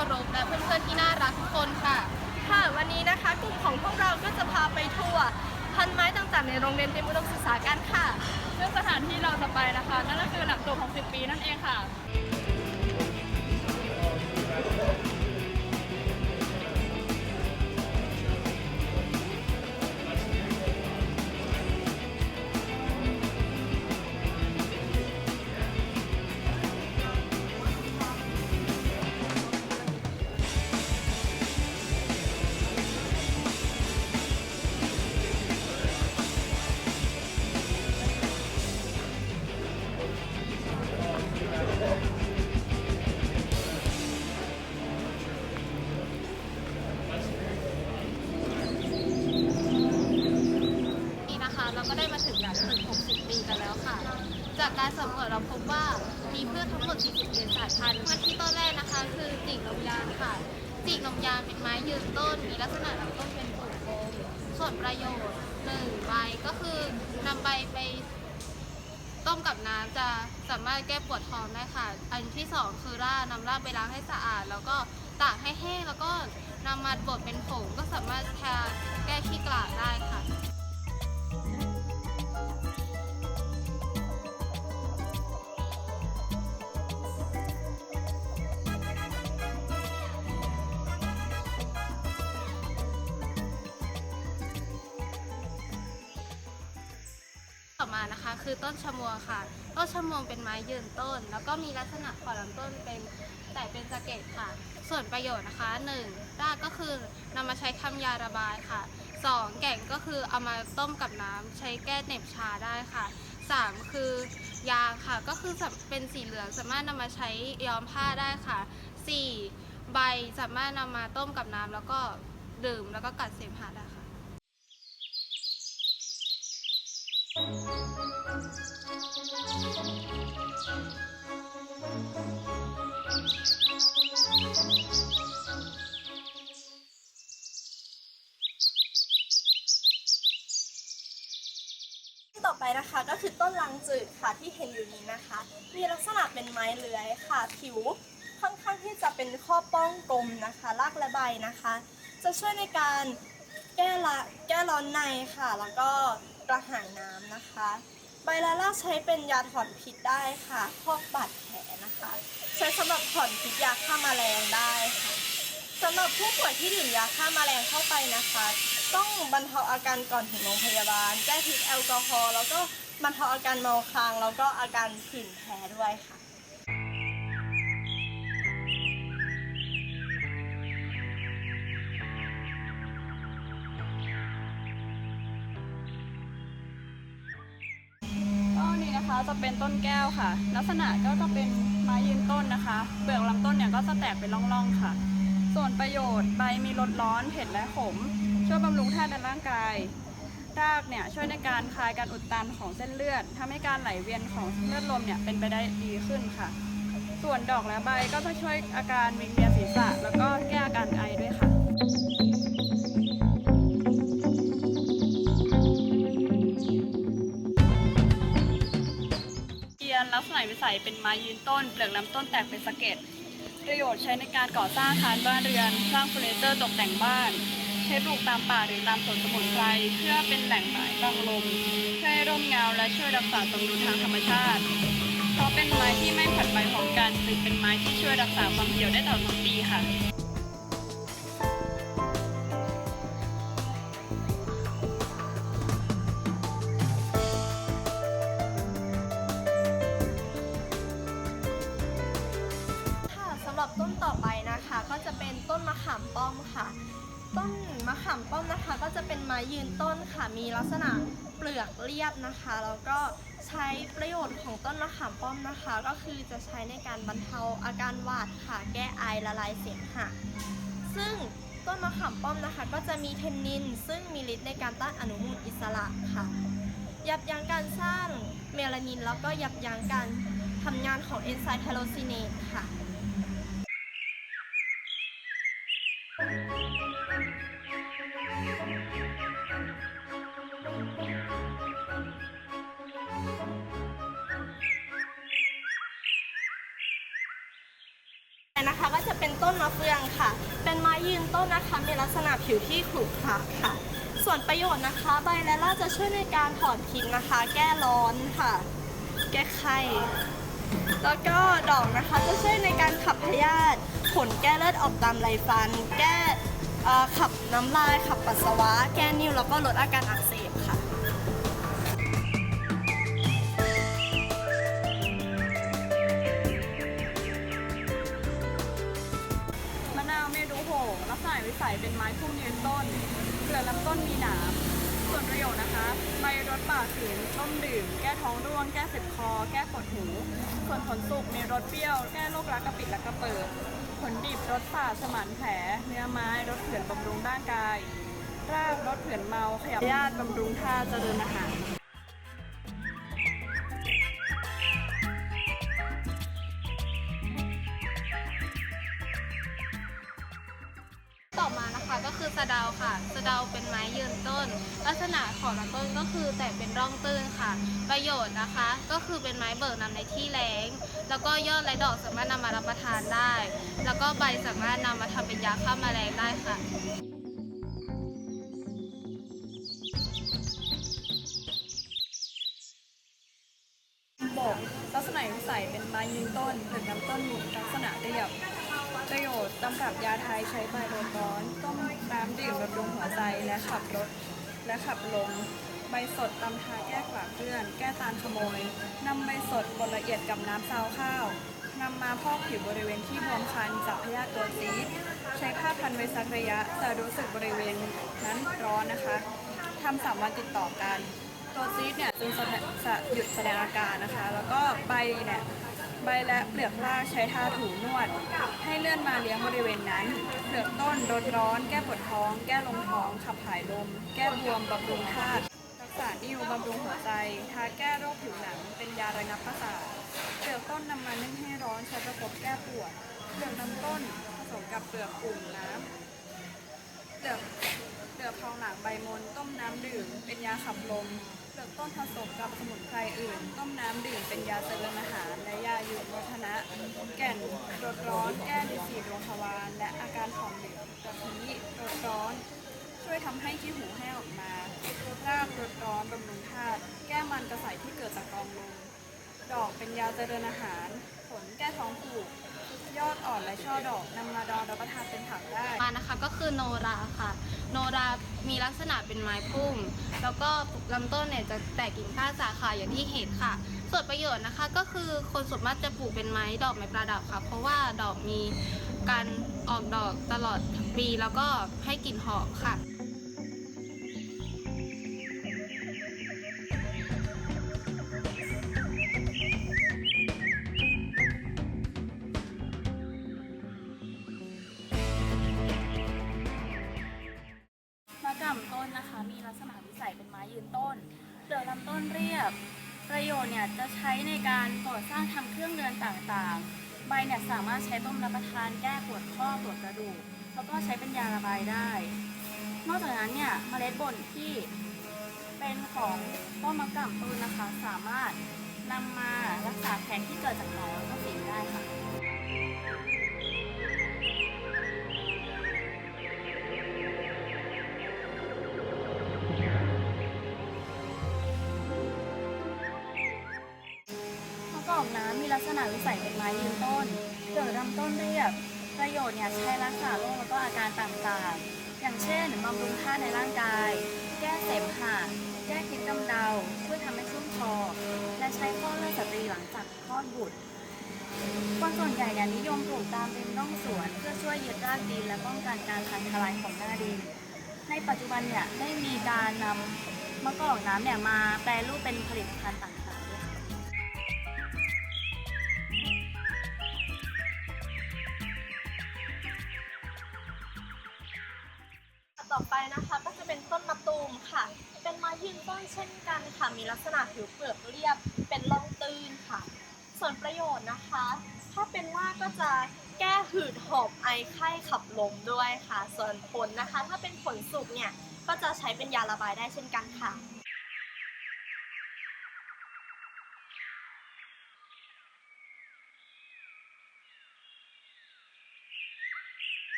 ารพและเพื่อนๆที่น่ารักทุกคนค่ะ ค่ะ วันนี้นะคะกลุ่มของพวกเราก็จะพาไปทัวร์พันไม้ต่างๆในโรงเรียนเตรียมอุดมศึกษากันค่ะ ซึ่งสถานที่เราจะไปนะคะ นั่นก็คือหลักสูตร60 ปีนั่นเองค่ะ ดประโยชน์หนึ่งใบก็คือนำใบไปต้มกับน้ำจะสามารถแก้ปวดท้องได้ค่ะ อันที่สองคือรากนำรากไปล้างให้สะอาด แล้วก็ตากให้แห้งแล้วก็นำมาบดเป็นผงก็สามารถทาแก้ขี้กลาดได้ค่ะ ต่อมานะคะคือต้นชะมวงค่ะ ต้นชะมวงเป็นไม้ยืนต้น แล้วก็มีลักษณะขอลำต้นเป็นแต่เป็นสะเก็ดค่ะ ส่วนประโยชน์นะคะ 1. รากก็คือนำมาใช้ทำยาระบายค่ะ 2. แก่งก็คือเอามาต้มกับน้ำใช้แก้เหน็บชาได้ค่ะ 3. คือยางค่ะก็คือเป็นสีเหลืองสามารถนำมาใช้ย้อมผ้าได้ค่ะ 4. ใบสามารถนำมาต้มกับน้ำแล้วก็ดื่มแล้วก็กัดเสมหะได้ค่ะ ต่อไปนะคะก็คือต้นลังจืดค่ะที่เห็นอยู่นี้นะคะ มีลักษณะเป็นไม้เลื้อยค่ะผิวค่อนข้างที่จะเป็นข้อป้องกลมนะคะรากและใบนะคะ จะช่วยในการแก้ละแก้ร้อนในค่ะ แล้วก็ กระหายน้ำนะคะ ใบและรากใช้เป็นยาถอนพิษได้ค่ะพอกบาดแผลนะคะ ใช้สำหรับถอนพิษยาฆ่าแมลงได้ค่ะสำหรับผู้ป่วยที่ดื่มยาฆ่าแมลงเข้าไปนะคะ ต้องบรรเทาอาการก่อนถึงโรงพยาบาล แก้พิษแอลกอฮอล์แล้วก็บรรเทาอาการเมาคางแล้วก็อาการผื่นแพ้ด้วยค่ะ นะคะจะเป็นต้นแก้วค่ะ ลักษณะก็จะเป็นไม้ยืนต้นนะคะ เปลือกลำต้นเนี่ยก็จะแตกเป็นร่องๆค่ะ ส่วนประโยชน์ใบมีรสร้อนเผ็ดและขม ช่วยบำรุงธาตุในร่างกายรากเนี่ยช่วยในการคลายการอุดตันของเส้นเลือดทำให้การไหลเวียนของเลือดลมเนี่ยเป็นไปได้ดีขึ้นค่ะ ส่วนดอกและใบก็จะช่วยอาการวิงเวียนศีรษะ แล้วก็แก้อาการไอด้วยค่ะ ษณะวิสัยเป็นไม้ยืนต้น เปลือกลำต้นแตกเป็นสะเก็ด ประโยชน์ใช้ในการก่อสร้างอาคารบ้านเรือน สร้างเฟอร์นิเจอร์ตกแต่งบ้าน ใช้ปลูกตามป่าหรือตามสวนสมุนไพร เพื่อเป็นแหล่งไม้บังลมช่วยให้ร่มเงาและช่วยรักษาสมดุลทางธรรมชาติ เพราะเป็นไม้ที่ไม่ผลัดใบพร้อมกันจึงเป็นไม้ที่ช่วยรักษาความเหี่ยวได้ตลอดทั้งปีค่ะ ค่ะ ต้นมะขามป้อมนะคะ ก็จะเป็นไม้ยืนต้นค่ะ มีลักษณะเปลือกเรียบนะคะ แล้วก็ใช้ประโยชน์ของต้นมะขามป้อมนะคะ ก็คือจะใช้ในการบรรเทาอาการหวัดค่ะ แก้ไอละลายเสมหะซึ่งต้นมะขามป้อมนะคะ ก็จะมีเทนนิน ซึ่งมีฤทธิ์ในการต้านอนุมูลอิสระค่ะ ยับยั้งการสร้างเมลานิน แล้วก็ยับยั้งการทำงานของเอนไซม์ไทโรซิเนตค่ะ ก็จะเป็นต้นมะเฟืองค่ะ เป็นไม้ยืนต้นนะคะ มีลักษณะผิวที่ขรุขระค่ะ ส่วนประโยชน์นะคะ ใบและรากจะช่วยในการถอนพิษนะคะ แก้ร้อนค่ะ แก้ไข้แล้วก็ดอกนะคะจะช่วยในการขับพยาธิผลแก้เลือดออกตามไรฟัน แก้ขับน้ำลายขับปัสสาวะ แก้นิ่วแล้วก็ลดอาการอักเสบ เป็นไม้พุ่มยืนต้นเปลือกลำต้นมีหนามส่วนประโยชน์นะคะใบรสป่าขืนต้มดื่ม แก้ท้องร่วง แก้เจ็บคอ แก้ปวดหู ส่วนผลสุกมีรสเปรี้ยว แก้โรครักกระปิดและกระเปิด ผลดิบรสฝาดสมานแผล เนื้อไม้รสเถื่อนบำรุงร่างกาย รากรสเถื่อนเมา ขยับญาติบำรุงท่าเจริญอาหาร สะเดาเป็นไม้ยืนต้น ลักษณะของลำต้นก็คือแต่เป็นร่องตื้นค่ะ ประโยชน์นะคะ ก็คือเป็นไม้เบิกนำในที่แล้ง แล้วก็ยอดและดอกสามารถนำมารับประทานได้ แล้วก็ใบสามารถนำมาทำเป็นยาฆ่าแมลงได้ค่ะบอกลักษณะวิสัยเป็นไม้ยืนต้นเปลือลำต้นมี ประโยชน์ตำรับยาไทยใช้ใบโรยร้อนต้มน้ำดื่มบำรุงหัวใจและขับรถและขับลมใบสดตำทาแก้กลากเกลื่อน แก้ตานขโมยนำใบสดบดละเอียดกับน้ำซาวข้าวนำมาพอกผิวบริเวณที่บวมคันจากพยาธิตัวซีดใช้ผ้าพันไว้สักระยะจะรู้สึกบริเวณนั้นร้อนนะคะทำสามวันติดต่อกัน ตัวซีดเนี่ยจึงแสดงจะหยุดแสดงอาการนะคะ แล้วก็ใบเนี่ย ใบและเปลือกราใช้ทาถูนวด ให้เลื่อนมาเลี้ยงบริเวณนั้น เปลือกต้นรดร้อน แก้ปวดท้อง แก้ลงท้อง ขับถ่ายลม แก้บวมบำรุงธาตุรักษานิ่วบำรุงหัวใจ ทาแก้โรคผิวหนัง เป็นยาระงับประสาท เปลือกต้นนำมานึ่งให้ร้อนใช้ประกบแก้ปวด เปลือกลำต้นผสมกับเปลือกอุ่นน้ำเปลือกเปลือกทองหลางใบมนต้มน้ำดื่ม เป็นยาขับลม ลือกต้นผสมกับสมุนไพรอื่น ต้มน้ำดื่มเป็นยาเจริญอาหาร และยาหยุดวัฒนะ แก่นรดร้อนแก้ลิสีดวงทวารและอาการของเหลวกระพี้รดร้อน ช่วยทำให้ขี้หูแห้งออกมารากรดร้อนบำรุงธาตุแก้มันกระใสที่เกิดจากกองลมดอกเป็นยาเจริญอาหาร ผลแก้ท้องผูก และช่อดอกนำมาดองรับประทานเป็นผักได้ มานะคะก็คือโนราค่ะ โนรามีลักษณะเป็นไม้พุ่ม แล้วก็ลำต้นเนี่ยจะแตกกิ่งก้านสาขาอย่างที่เห็นค่ะ ส่วนประโยชน์นะคะก็คือคนส่วนมากจะปลูกเป็นไม้ดอกไม้ประดับค่ะ เพราะว่าดอกมีการออกดอกตลอดทั้งปีแล้วก็ให้กลิ่นหอมค่ะำต้นเรียประโยชน์เนี่ยจะใช้ในการก่อสร้างทำเครื่องเรือนต่างๆ ใบเนี่ยสามารถใช้ต้มรับประทานแก้ปวดข้อปวดกระดูก แล้วก็ใช้เป็นยาระบายได้ นอกจากนั้นเนี่ยเมล็ดบ่นที่เป็นของต้นมะกร่ำต้นนะคะ สามารถนำมารักษาแผลที่เกิดจากหนองก็ฝีได้ค่ะ ยเป็นไม้ยืนต้นเปลือกลำต้นเรียบ ประโยชน์เนี่ยใช้รักษาโรคแล้วก็อาการต่างๆ อย่างเช่นบำรุงธาตุในร่างกาย แก้เสมหะแก้พิษกำเดาช่วยทำให้ชุ่มคอและใช้ฟอเลือดสตรีหลังจากคลอดบุตรคนส่วนใหญ่เนี่ยนิยมปลูกตามริมร่องสวน เพื่อช่วยยึดรากดินและป้องกันการพังทลายของหน้าดิน ในปัจจุบันเนี่ยได้มีการนำมะกอกน้ำเนี่ยมาแปรรูปเป็นผลิตภัณฑ์ต่างๆ อไปนะคะ ก็จะเป็นต้นมะตูมค่ะ เป็นไม้ยืนต้นเช่นกันค่ะ มีลักษณะผิวเปลือกเรียบ เป็นร่องตื้นค่ะ ส่วนประโยชน์นะคะ ถ้าเป็นว่ากก็จะแก้หืดหอบไอไข้ขับลมด้วยค่ะ ส่วนผลนะคะ ถ้าเป็นผลสุกเนี่ย ก็จะใช้เป็นยาระบายได้เช่นกันค่ะ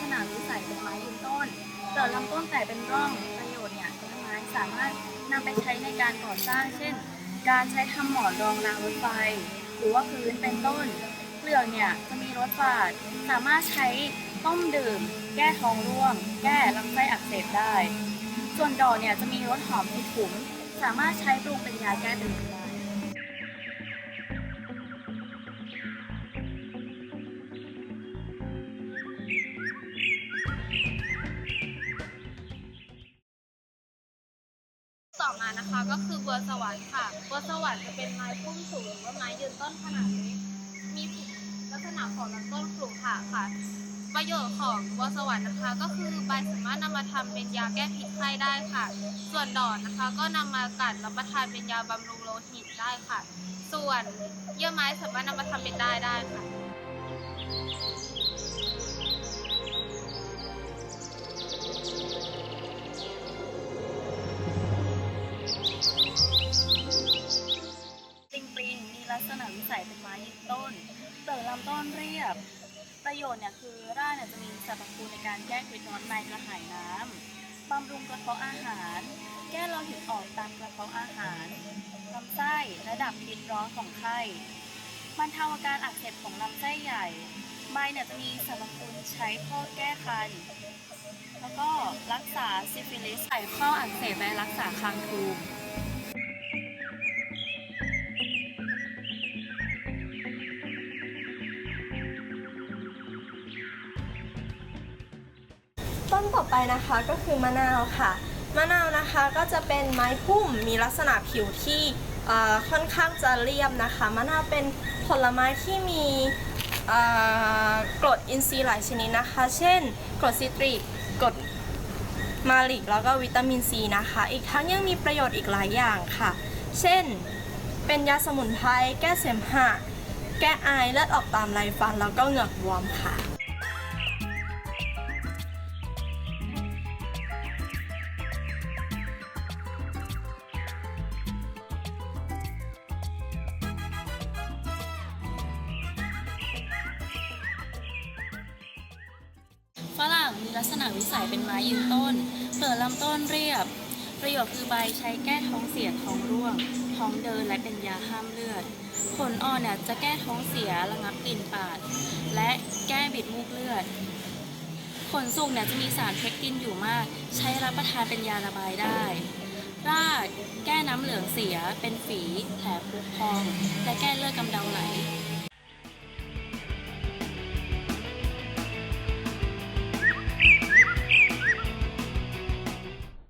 ษณะวิสัยเป็นไม้ยืนต้นเกิดลำต้นแต่เป็นร่องประโยชน์เนี่ยไม้สามารถนำไปใช้ในการก่อสร้าง เช่น การใช้ทำหมอนรองรางรถไฟ หรือว่าพื้นเป็นต้นเปลือกเนี่ยจะมีรสฝาดสามารถใช้ต้มดื่ม แก้ท้องร่วง แก้ลำไส้อักเสบได้ ส่วนดอกเนี่ยจะมีรสหอมติดถุงสามารถใช้ปรุงเป็นยาแก้ดื่มได้ ต่อมานะคะก็คือบัวสวรรค์ค่ะบัวสวรรค์จะเป็นไม้พุ่มสูงหรือว่าไม้ยืนต้นขนาดเล็กมีลักษณะของลำต้นขรุขระค่ะ ประโยชน์ของบัวสวรรค์นะคะก็คือใบสามารถนำมาทำเป็นยาแก้พิษไข้ได้ค่ะ ส่วนดอกนะคะก็นำมากัดรับประทานเป็นยาบำรุงโลหิตได้ค่ะ ส่วนเยื่อไม้สามารถนำมาทำเป็นได้าได้ค่ะ เพาะอาหาร แก้โลหิตออกตามกระเพาะอาหารลำไส้ระดับพิษร้อนของไข้บรรเทาอาการอักเสบของลำไส้ใหญ่ใบเนี่ยจะมีสรรพคุณใช้ข้อแก้คัน แล้วก็รักษาซิฟิลิสไขข้ออักเสบและรักษาคางทูม ไปนะคะก็คือมะนาวค่ะ มะนาวนะคะก็จะเป็นไม้พุ่มมีลักษณะผิวที่ค่อนข้างจะเรียบนะคะ มะนาวเป็นผลไม้ที่มีกรดอินทรีย์หลายชนิดนะคะ เช่นกรดซิตริกกรดมาลิกแล้วก็วิตามินซีนะคะ อีกทั้งยังมีประโยชน์อีกหลายอย่างค่ะ เช่น เป็นยาสมุนไพรแก้เสมหะ แก้ไอเลือดออกตามไรฟันแล้วก็เหงือกบวมค่ะ มีลักษณะวิสัยเป็นไม้ยืนต้น เปลือกลำต้นเรียบ ประโยชน์คือใบใช้แก้ท้องเสียท้องร่วง ท้องเดินและเป็นยาห้ามเลือด ผลอ่อนเนี่ยจะแก้ท้องเสียระงับกลิ่นปาด และแก้บิดมูกเลือด ผลสุกเนี่ยจะมีสารเพคตินอยู่มาก ใช้รับประทานเป็นยาระบายได้รากแก้น้ำเหลืองเสีย เป็นฝี แผลผุพอง และแก้เลือดกำเดาไหล